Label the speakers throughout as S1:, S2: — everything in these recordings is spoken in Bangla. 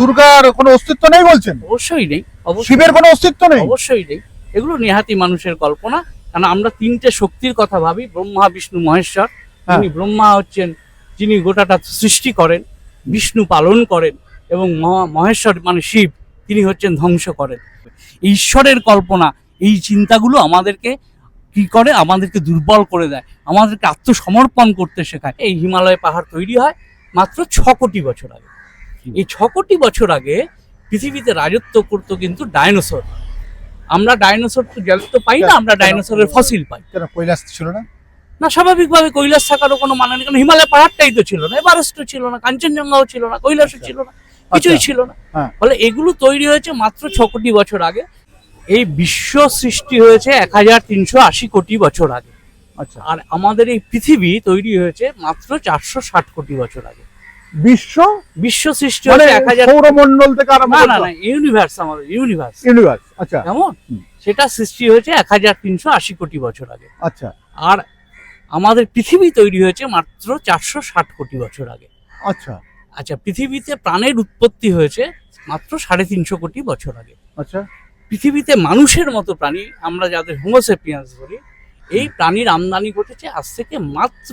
S1: দুর্গার কোনো অস্তিত্ব নেই বলছেন?
S2: অবশ্যই নেই
S1: শিবের কোনো অস্তিত্ব নেই?
S2: অবশ্যই নেই। এগুলো নেহাতি মানুষের কল্পনা। কারণ আমরা তিনটে শক্তির কথা ভাবি ব্রহ্মা বিষ্ণু মহেশ্বর। তিনি ব্রহ্মা হচ্ছেন যিনি গোটাটা সৃষ্টি করেন বিষ্ণু পালন করেন এবং মহা- মহেশ্বর মানে শিব তিনি হচ্ছেন ধ্বংস করেন। ঈশ্বরের কল্পনা এই চিন্তাগুলো আমাদেরকে কি করে? আমাদেরকে দুর্বল করে দেয়। আমাদেরকে আত্মসমর্পণ করতে শেখায়। এই হিমালয় পাহাড় তৈরি হয় মাত্র ছ কোটি বছর আগে। এই ছ কোটি বছর আগে পৃথিবীতে রাজত্ব করতো কিন্তু ডাইনোসর। আমরা ডাইনোসর তো জল তো পাই না আমরা ডাইনোসরের ফসিল পাই।
S1: কেন? কৈলাস ছিল না?
S2: না স্বাভাবিকভাবে কৈলাস থাকারও কোনো মানে নেই কারণ হিমালয় পাহাড়টাই তো ছিল না এভারেস্ট ছিল না কাঞ্চনজঙ্ঘাও ছিল না কৈলাসও
S1: আচ্ছা।
S2: ছিল না কিছুই
S1: আচ্ছা।
S2: ছিল না।
S1: হ্যাঁ।
S2: ফলে এগুলো তৈরি হয়েছে মাত্র ছ কোটি বছর আগে। এই বিশ্ব সৃষ্টি হয়েছে এক হাজার তিনশো আশি কোটি বছর আগে।
S1: আচ্ছা।
S2: আর আমাদের এই পৃথিবী তৈরি হয়েছে মাত্র চারশো ষাট কোটি বছর আগে।
S1: বিশ্ব?
S2: বিশ্ব সৃষ্টি
S1: মানে
S2: এক হাজার
S1: সৌরমণ্ডল থেকে আরম্ভ
S2: না না ইউনিভার্স আমাদের ইউনিভার্স
S1: ইউনিভার্স আচ্ছা।
S2: কেমন? সেটা সৃষ্টি হয়েছে এক হাজার তিনশো আশি কোটি বছর আগে।
S1: আচ্ছা।
S2: আর আমাদের পৃথিবী তৈরি হয়েছে মাত্র চারশো ষাট কোটি বছর আগে।
S1: আচ্ছা।
S2: আচ্ছা পৃথিবীতে প্রাণের উৎপত্তি হয়েছে মাত্র সাড়ে তিনশো কোটি বছর আগে।
S1: আচ্ছা।
S2: পৃথিবীতে মানুষের মতো প্রাণী আমরা যাদের হোমোসেপিয়ান্স বলি এই প্রাণীর আমদানি ঘটেছে আজ থেকে মাত্র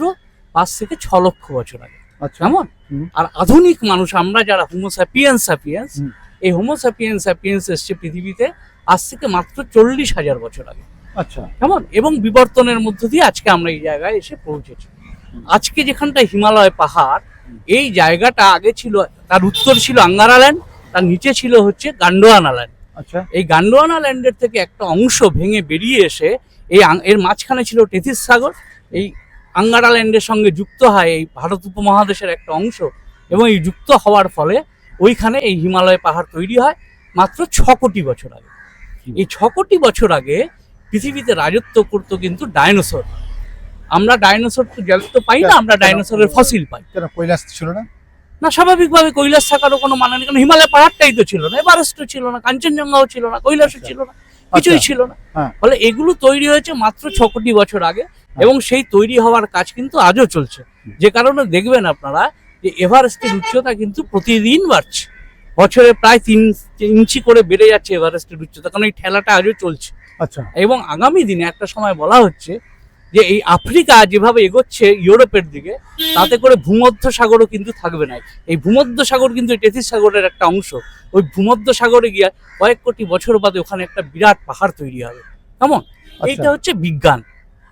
S2: পাঁচ থেকে ছ লক্ষ বছর আগে। কেমন?
S1: হুম।
S2: আর আধুনিক মানুষ আমরা যারা হোমোস্যাপিয়েন্স স্যাপিয়েন্স
S1: হুম।
S2: এই হোমোস্যাপিয়েন্স স্যাপিয়েন্স এসছে পৃথিবীতে আজ থেকে মাত্র চল্লিশ হাজার বছর আগে।
S1: আচ্ছা।
S2: কেমন? এবং বিবর্তনের মধ্য দিয়ে আজকে আমরা এই জায়গায় এসে পৌঁছেছি। আজকে যেখানটা হিমালয় পাহাড় এই জায়গাটা আগে ছিল তার উত্তর ছিল আঙ্গারাল্যান্ড তার নিচে ছিল হচ্ছে গান্ডোয়ানা ল্যান্ড
S1: আচ্ছা।
S2: এই গান্ডোয়ানা ল্যান্ডের থেকে একটা অংশ ভেঙে বেরিয়ে এসে এই এর মাঝখানে ছিল টেথিস সাগর এই আঙ্গারা ল্যান্ডের সঙ্গে যুক্ত হয় এই ভারত উপমহাদেশের একটা অংশ এবং এই যুক্ত হওয়ার ফলে ওইখানে এই হিমালয় পাহাড় তৈরি হয় মাত্র ছ কোটি বছর আগে। এই ছ কোটি বছর আগে পৃথিবীতে রাজত্ব করতো কিন্তু ডাইনোসর। আমরা ডাইনোসর তো জল তো পাই না আমরা ডাইনোসরের ফসিল পাই।
S1: কেন? কৈলাস ছিল না?
S2: না স্বাভাবিকভাবে কৈলাস থাকারও কোনো মানে নেই কারণ হিমালয় পাহাড়টাই তো ছিল না এভারেস্টও ছিল না কাঞ্চনজঙ্ঘাও ছিল না কৈলাসও ছিল না কিছুই
S1: আচ্ছা।
S2: ছিল না।
S1: হ্যাঁ।
S2: ফলে এগুলো তৈরি হয়েছে মাত্র ছ কোটি বছর আগে এবং সেই তৈরি হওয়ার কাজ কিন্তু আজও চলছে। যে কারণে দেখবেন আপনারা যে এভারেস্টের উচ্চতা কিন্তু প্রতিদিন বাড়ছে। বছরে প্রায় তিন ইঞ্চি করে বেড়ে যাচ্ছে এভারেস্টের উচ্চতা কারণ এই ঠেলাটা আজও চলছে।
S1: আচ্ছা।
S2: এবং আগামী দিনে একটা সময় বলা হচ্ছে যে এই আফ্রিকা যেভাবে এগোচ্ছে ইউরোপের দিকে তাতে করে ভূমধ্য সাগরও কিন্তু থাকবে না। এই ভূমধ্য সাগর কিন্তু টেথিস সাগরের একটা অংশ। ওই ভূমধ্য সাগরে গিয়ে কয়েক কোটি বছর বাদে ওখানে একটা বিরাট পাহাড় তৈরি হবে। কেমন? এইটা হচ্ছে বিজ্ঞান।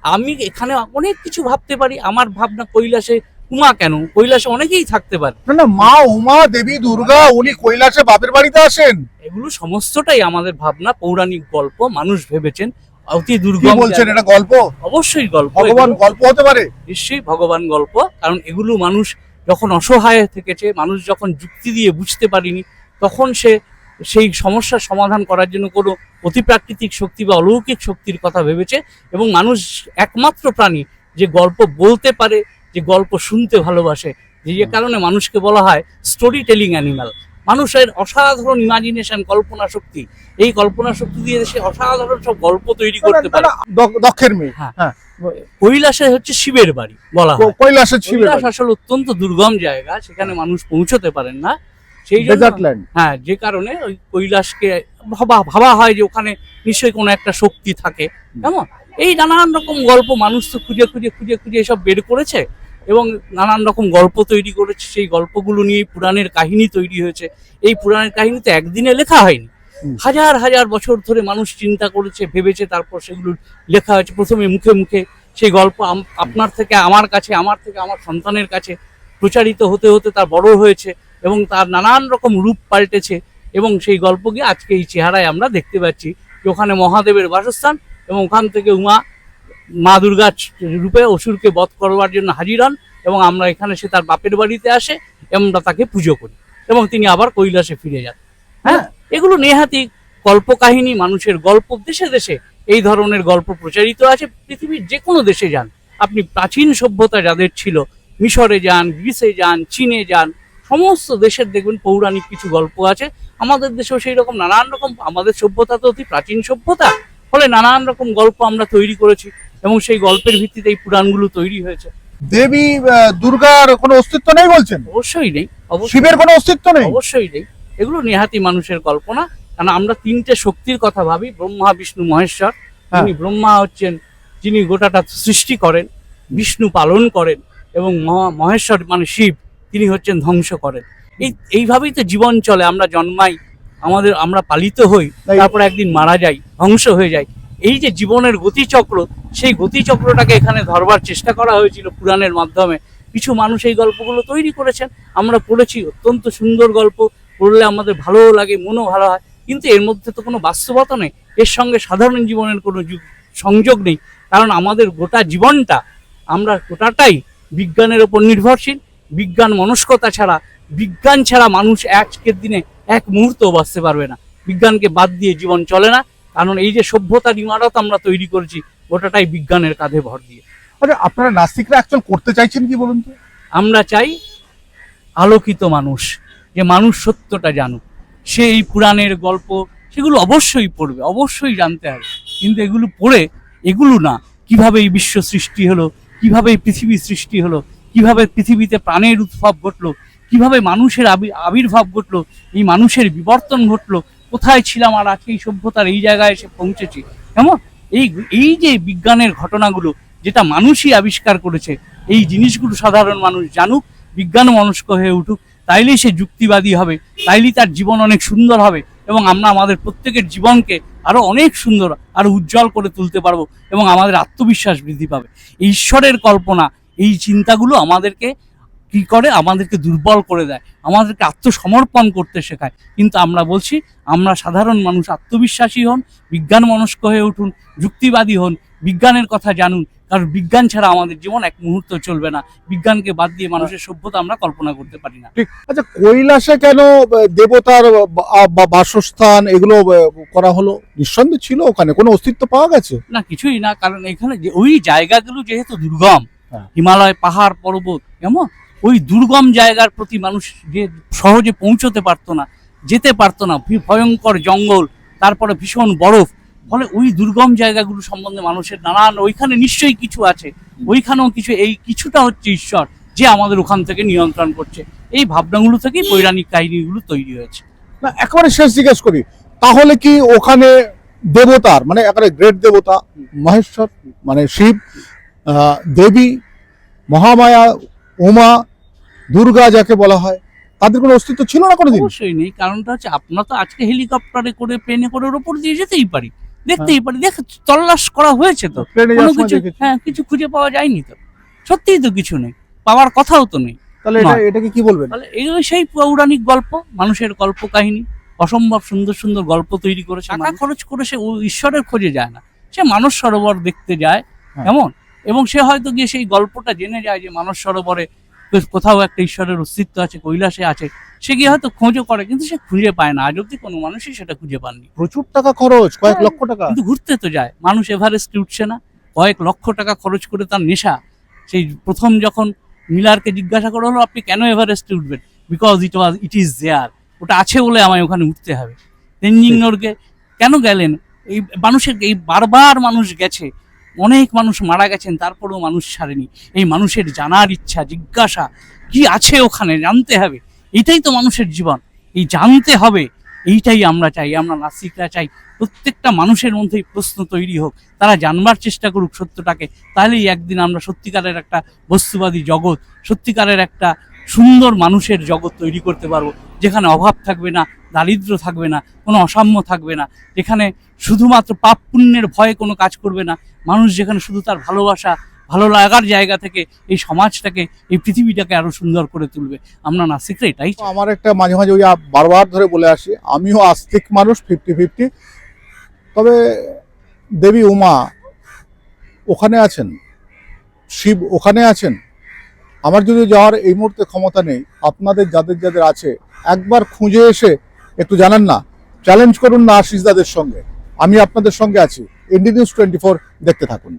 S2: আমি এখানে অনেক কিছু ভাবতে পারি আমার ভাবনা কৈলাসে উমা কেন? কৈলাসে অনেকেই থাকতে পারে।
S1: না না মা উমা দেবী দুর্গা উনি কৈলাসে বাপের বাড়িতে আসেন।
S2: এগুলো সমস্তটাই আমাদের ভাবনা পৌরাণিক গল্প মানুষ ভেবেছেন অতি দুর্গম
S1: বলছেন। এটা গল্প?
S2: অবশ্যই গল্প
S1: ভগবান গল্প হতে পারে?
S2: নিশ্চয়ই ভগবান গল্প কারণ এগুলো মানুষ যখন অসহায় থেকেছে মানুষ যখন যুক্তি দিয়ে বুঝতে পারেনি তখন সে সেই সমস্যার সমাধান করার জন্য কোনো অতিপ্রাকৃতিক শক্তি বা অলৌকিক শক্তির কথা ভেবেছে এবং মানুষ একমাত্র প্রাণী যে গল্প বলতে পারে যে গল্প শুনতে ভালোবাসে যে যে কারণে মানুষকে বলা হয় স্টোরি টেলিং অ্যানিমাল মানুষের অসাধারণ ইমাজিনেশন কল্পনা শক্তি। এই কল্পনা শক্তি দিয়ে সে অসাধারণ সব গল্প তৈরি করতে পারে।
S1: দক্ষের মেয়ে
S2: হ্যাঁ।
S1: হ্যাঁ।
S2: কৈলাসে হচ্ছে শিবের বাড়ি বলা হয়।
S1: কৈলাসের শিবের
S2: কৈলাস আসলে অত্যন্ত দুর্গম জায়গা সেখানে মানুষ পৌঁছতে পারেন না। সেই জন্য হ্যাঁ যে কারণে ওই কৈলাসকে ভাবা ভাবা হয় যে ওখানে নিশ্চয়ই কোনো একটা শক্তি থাকে। কেমন? এই নানান রকম গল্প মানুষ তো খুঁজে খুঁজে খুঁজে খুঁজে এসব বের করেছে এবং নানান রকম গল্প তৈরি করেছে। সেই গল্পগুলো নিয়ে পুরাণের কাহিনী তৈরি হয়েছে। এই পুরাণের কাহিনী তো একদিনে লেখা হয়নি। হাজার হাজার বছর ধরে মানুষ চিন্তা করেছে ভেবেছে তারপর সেগুলো লেখা হয়েছে। প্রথমে মুখে মুখে সেই গল্প আপনার থেকে আমার কাছে আমার থেকে আমার সন্তানের কাছে প্রচারিত হতে হতে তার বড় হয়েছে। এবং তার নানান রকম রূপ পাল্টেছে এবং সেই গল্পকে আজকে এই চেহারায় আমরা দেখতে পাচ্ছি যে ওখানে মহাদেবের বাসস্থান এবং ওখান থেকে উমা, মা দুর্গা রূপে অসুরকে বধ করবার জন্য হাজির হন এবং আমরা এখানে সে তার বাপের বাড়িতে আসে আমরা তাকে পুজো করি এবং তিনি আবার কৈলাসে ফিরে যান। হ্যাঁ এগুলো নেহাতি কল্পকাহিনী, মানুষের গল্প, দেশে দেশে এই ধরনের গল্প প্রচারিত আছে। পৃথিবীর যে কোনো দেশে যান। আপনি প্রাচীন সভ্যতা যাদের ছিল, মিশরে যান, গ্রিসে যান, চীনে যান সমস্ত দেশের দেখবেন পৌরাণিক কিছু গল্প আছে। আমাদের দেশেও সেই রকম নানান রকম আমাদের সভ্যতা তো অতি প্রাচীন সভ্যতা। ফলে নানান রকম গল্প আমরা তৈরি করেছি এবং সেই গল্পের ভিত্তিতে এই পুরাণগুলো তৈরি হয়েছে।
S1: দেবী দুর্গার কোনো অস্তিত্ব নেই বলছেন?
S2: অবশ্যই নেই
S1: শিবের কোনো অস্তিত্ব নেই?
S2: অবশ্যই নেই। এগুলো নেহাতি মানুষের কল্পনা। কারণ আমরা তিনটে শক্তির কথা ভাবি ব্রহ্মা বিষ্ণু মহেশ্বর। তিনি ব্রহ্মা হচ্ছেন যিনি গোটাটা সৃষ্টি করেন বিষ্ণু পালন করেন এবং মহা- মহেশ্বর মানে শিব। তিনি হচ্ছেন ধ্বংস করেন। এই এইভাবেই তো জীবন চলে আমরা জন্মাই আমাদের আমরা পালিত হই তারপর একদিন মারা যাই ধ্বংস হয়ে যাই। এই যে জীবনের গতিচক্র সেই গতিচক্রটাকে এখানে ধরবার চেষ্টা করা হয়েছিল পুরাণের মাধ্যমে। কিছু মানুষ এই গল্পগুলো তৈরি করেছেন আমরা পড়েছি অত্যন্ত সুন্দর গল্প পড়লে আমাদের ভালোও লাগে মনও ভালো হয় কিন্তু এর মধ্যে তো কোনো বাস্তবতা নেই। এর সঙ্গে সাধারণ জীবনের কোনো সংযোগ নেই কারণ আমাদের গোটা জীবনটা আমরা গোটাটাই বিজ্ঞানের ওপর নির্ভরশীল বিজ্ঞান মনস্কতা ছাড়া বিজ্ঞান ছাড়া মানুষ আজকের দিনে এক মুহূর্ত বাঁচতে পারবে না। বিজ্ঞানকে বাদ দিয়ে জীবন চলে না কারণ এই যে সভ্যতার ইমারত আমরা তৈরি করেছি গোটাটাই বিজ্ঞানের কাঁধে ভর দিয়ে।
S1: আচ্ছা আপনারা নাস্তিকরা অ্যাকচুয়াল করতে চাইছেন কি বলুন তো?
S2: আমরা চাই আলোকিত মানুষ যে মানুষ সত্যটা জানুক। সে এই পুরাণের গল্প সেগুলো অবশ্যই পড়বে অবশ্যই জানতে হবে। কিন্তু এগুলো পড়ে এগুলো না। কীভাবে এই বিশ্ব সৃষ্টি হলো কীভাবে এই পৃথিবী সৃষ্টি হলো কীভাবে পৃথিবীতে প্রাণের উদ্ভব ঘটলো, কীভাবে মানুষের আবি- আবির্ভাব ঘটলো, এই মানুষের বিবর্তন ঘটলো, কোথায় ছিলাম আর আজকে এই সভ্যতার এই জায়গায় এসে পৌঁছেছি? কেমন? এই এই যে বিজ্ঞানের ঘটনাগুলো, যেটা মানুষই আবিষ্কার করেছে, এই জিনিসগুলো সাধারণ মানুষ জানুক বিজ্ঞান মনস্ক হয়ে উঠুক, তাইলেই সে যুক্তিবাদী হবে, তাইলেই তার জীবন অনেক সুন্দর হবে এবং আমরা আমাদের প্রত্যেকের জীবনকে আরও অনেক সুন্দর, আরও উজ্জ্বল করে তুলতে পারব এবং আমাদের আত্মবিশ্বাস বৃদ্ধি পাবে। ঈশ্বরের কল্পনা এই চিন্তাগুলো আমাদেরকে কি করে? আমাদেরকে দুর্বল করে দেয়। আমাদেরকে আত্মসমর্পণ করতে শেখায়। কিন্তু আমরা বলছি আমরা সাধারণ মানুষ আত্মবিশ্বাসী হন বিজ্ঞান মনস্ক হয়ে উঠুন যুক্তিবাদী হন বিজ্ঞানের কথা জানুন। কারণ বিজ্ঞান ছাড়া আমাদের জীবন এক মুহূর্ত চলবে না। বিজ্ঞানকে বাদ দিয়ে মানুষের সভ্যতা আমরা কল্পনা করতে পারি না।
S1: ঠিক। আচ্ছা কৈলাসে কেন দেবতার বাসস্থান এগুলো করা হলো? নিঃসন্দেহ ছিল ওখানে? কোনো অস্তিত্ব পাওয়া গেছে?
S2: না কিছুই না। কারণ এখানে ওই জায়গাগুলো যেহেতু দুর্গম। হিমালয় পাহাড় পর্বত এমন ওই দুর্গম জায়গার প্রতি মানুষ যে সহজে পৌঁছতে পারতো না যেতে পারতো না ভয়ঙ্কর জঙ্গল তারপরে ভীষণ বরফ। ফলে ওই দুর্গম জায়গাগুলো সম্বন্ধে মানুষের নানান ওইখানে নিশ্চয়ই কিছু আছে। ওইখানেও কিছু এই কিছুটা হচ্ছে ঈশ্বর যে আমাদের ওখান থেকে নিয়ন্ত্রণ করছে। এই ভাবনাগুলো থেকেই পৌরাণিক কাহিনীগুলো তৈরি হয়েছে।
S1: না একেবারে শেষ জিজ্ঞেস করি তাহলে কি ওখানে দেবতার মানে একেবারে গ্রেট দেবতা মহেশ্বর মানে শিব দেবী মহামায়া উমা দুর্গা যাকে বলা হয় তাদের কোনো অস্তিত্ব ছিল না কোনোদিন?
S2: অবশ্যই নেই। কারণটা হচ্ছে আমরা তো আজকে হেলিকপ্টারে করে প্লেনে করে ওর ওপর দিয়ে যেতেই পারি। দেখতেই পারি। দেখ তল্লাশ করা হয়েছে তো। কোনো কিছু হ্যাঁ কিছু খুঁজে পাওয়া যায়নি তো। সত্যিই তো কিছু নেই। পাওয়ার কথাও তো নেই।
S1: তাহলে এটা এটাকে কি বলবেন?
S2: তাহলে এগুলো সেই পৌরাণিক গল্প মানুষের গল্প কাহিনী। অসম্ভব সুন্দর সুন্দর গল্প তৈরি করেছে টাকা খরচ করে সে ও ঈশ্বরের খোঁজে যায় না। সে মানস সরোবর দেখতে যায়।
S1: হ্যাঁ।
S2: এমন এবং সে হয়তো গিয়ে সেই গল্পটা জেনে যায় যে মানস সরোবরে কোথাও একটা ঈশ্বরের অস্তিত্ব আছে কৈলাসে আছে। সে গিয়ে হয়তো খোঁজও করে কিন্তু সে খুঁজে পায় না। আজ অব্দি কোনো মানুষই সেটা খুঁজে পাননি।
S1: প্রচুর টাকা খরচ কয়েক
S2: হ্যাঁ।
S1: লক্ষ টাকা।
S2: কিন্তু ঘুরতে তো যায়। মানুষ এভারেস্টে উঠছে না। কয়েক লক্ষ টাকা খরচ করে তার নেশা। সেই প্রথম যখন মিলারকে জিজ্ঞাসা করা হলো আপনি কেন এভারেস্টে উঠবেন? Because it was it is there ওটা আছে বলে আমায় ওখানে উঠতে হবে। তেনজিং নোরগে কেন গেলেন? এই মানুষের এই বারবার মানুষ গেছে। অনেক মানুষ মারা গেছেন, তারপরেও মানুষ ছাড়েনি। এই মানুষের জানার ইচ্ছা, জিজ্ঞাসা, কি আছে ওখানে, জানতে হবে। এটাই তো মানুষের জীবন। এই জানতে হবে, এইটাই আমরা চাই। আমরা নাস্তিকরা চাই, প্রত্যেকটা মানুষের মধ্যেই প্রশ্ন তৈরি হোক। তারা জানবার চেষ্টা করুক সত্যটাকে। তাহলেই একদিন আমরা সত্যিকারের একটা বস্তুবাদী জগৎ, সত্যিকারের একটা সুন্দর মানুষের জগৎ তৈরি করতে পারব। যেখানে অভাব থাকবে না দারিদ্র থাকবে না, কোনো অসাম্য থাকবে না। যেখানে শুধুমাত্র পাপ পুণ্যের ভয়ে কোনো কাজ করবে না, মানুষ যেখানে শুধু তার ভালোবাসা, ভালো লাগার জায়গা থেকে এই সমাজটাকে, এই পৃথিবীটাকে আরও সুন্দর করে তুলবে। আমরা নাস্তিকরা এটাই।
S1: আমার একটা মাঝে মাঝে ওই বারবার ধরে বলে আসি, আমিও আস্তিক মানুষ ফিফটি ফিফটি তবে দেবী উমা, ওখানে আছেন? শিব ওখানে আছেন? আমার যদি যাওয়ার এই মুহূর্তে ক্ষমতা নেই, আপনাদের যাদের যাদের আছে, একবার খুঁজে এসে একটু জানান না। চ্যালেঞ্জ করুন না আশিস দাদের সঙ্গে। আমি আপনাদের সঙ্গে আছি। ইন্ডি নিউজ টোয়েন্টি দেখতে থাকুন।